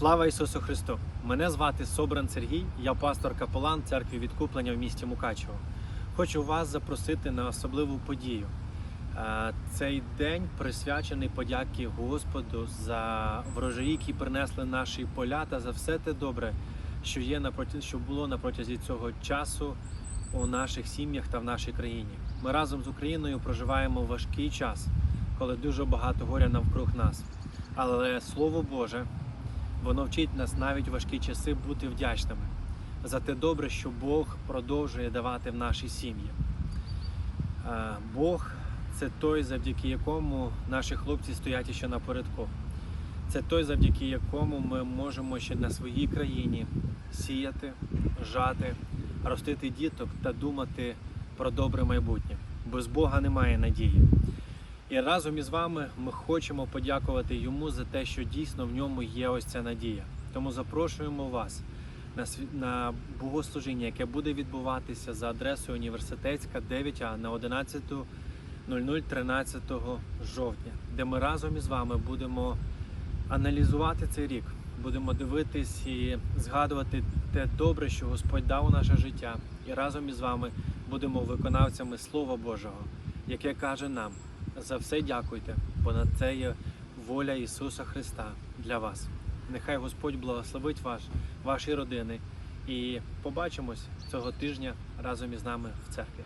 Слава Ісусу Христу! Мене звати Собран Сергій, я пастор капелан церкви відкуплення в місті Мукачево. Хочу вас запросити на особливу подію. Е, Цей день присвячений подяки Господу за врожаї, які принесли наші поля та за все те добре, що є напроти, що було на протязі цього часу у наших сім'ях та в нашій країні. Ми разом з Україною проживаємо важкий час, коли дуже багато горя навкруг нас. Але Слово Боже, воно вчить нас навіть важкі часи бути вдячними за те добре, що Бог продовжує давати в наші сім'ї. Е, Бог це той, завдяки якому наші хлопці стоять ще напередку. Це той, завдяки якому ми можемо ще на своїй країні сіяти, жати, ростити діток та думати про добре майбутнє. Без Бога немає надії. І разом із вами ми хочемо подякувати йому за те, що дійсно в ньому є ось ця надія. Тому запрошуємо вас на на богослужіння, яке буде відбуватися за адресою університетська 9А на 11.00 13 жовтня, де ми разом із вами будемо аналізувати цей рік, будемо дивитись і згадувати те добре, що Господь дав у наше життя, і разом із вами будемо виконавцями Слова Божого, яке каже нам за все дякуйте, бо на це є воля Ісуса Христа для вас. Нехай Господь благословить вас, ваші родини і побачимось цього тижня разом із нами в церкві.